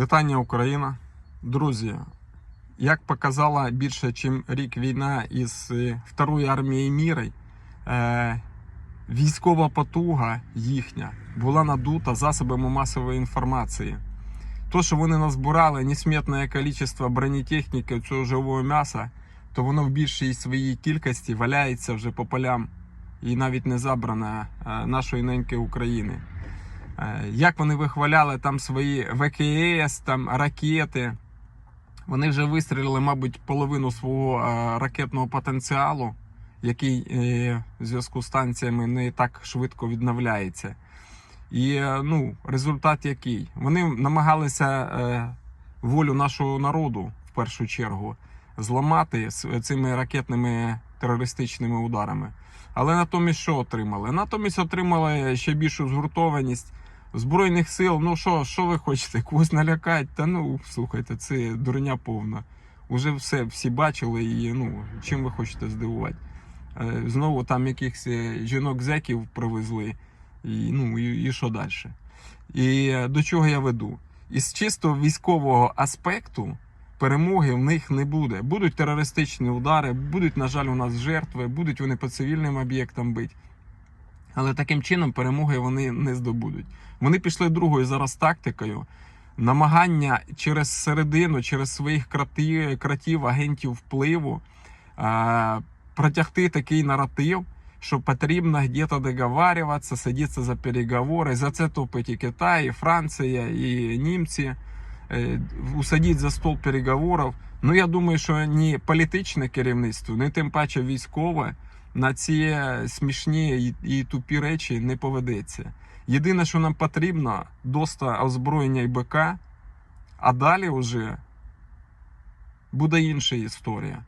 Вітання Україна. Друзі, як показала більше, ніж рік війна із е, Второї армії міра, е, військова потуга їхня була надута засобами масової інформації. То, що вони назбирали несметне кількість бронетехніки цього живого м'яса, то воно в більшій своїй кількості валяється вже по полям і навіть не забране е, нашої неньки України. Е, Як вони вихваляли там свої ВКС, там ракети. Вони вже вистрілили, мабуть, половину свого е, ракетного потенціалу, який е, в зв'язку з станціями не так швидко відновляється. І ну, результат який? Вони намагалися волю нашого народу в першу чергу зламати цими ракетними терористичними ударами. Але натомість що отримали? Натомість отримали ще більшу згуртованість Збройних сил. Ну що, що ви хочете? Когось налякати? Та ну слухайте, це дурня повна. Уже все всі бачили, і ну чим ви хочете здивувати? Е, Знову там якихось е, жінок-зеків привезли, і ну і, що далі? І е, до чого я веду? Із чисто військового аспекту перемоги в них не буде. Будуть терористичні удари, будуть, на жаль, у нас жертви, будуть вони по цивільним об'єктам бити. Але таким чином перемоги вони не здобудуть. Вони пішли другою зараз тактикою. Намагання через середину, через своїх кратів, кратів агентів впливу е, протягти такий наратив, що потрібно где-то договарюватися, сидіти за переговори. За це топить і Китай, і Франція, і німці. Е, усадіть за стол переговорів. Ну я думаю, що ні політичне керівництво, ні тим паче військове на ці смішні і, тупі речі не поведеться. Єдине, що нам потрібно, доста озброєння і БК, а далі вже буде інша історія.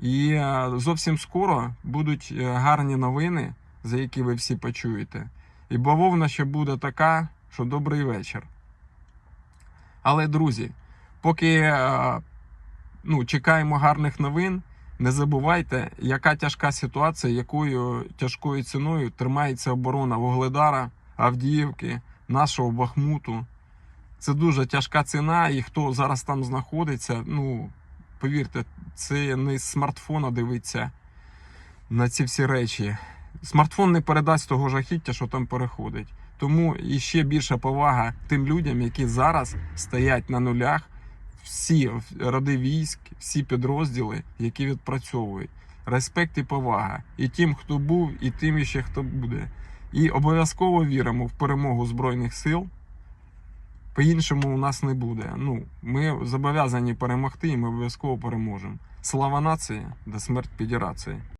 І е, зовсім скоро будуть е, гарні новини, за які ви всі почуєте. І бавовна ще буде така, що добрий вечір. Але, друзі, поки е, ну, чекаємо гарних новин, не забувайте, яка тяжка ситуація, якою тяжкою ціною тримається оборона Вугледара, Авдіївки, нашого Бахмуту. Це дуже тяжка ціна, і хто зараз там знаходиться, ну повірте, це не з смартфона дивиться на ці всі речі. Смартфон не передасть того жахіття, що там переходить. Тому і ще більша повага тим людям, які зараз стоять на нулях, всі роди військ, всі підрозділи, які відпрацьовують. Респект і повага і тим, хто був, і тим, ще хто буде. І обов'язково віримо в перемогу Збройних сил. По-іншому у нас не буде. Ну, ми зобов'язані перемогти, і ми обов'язково переможемо. Слава нації, до смерть федерації.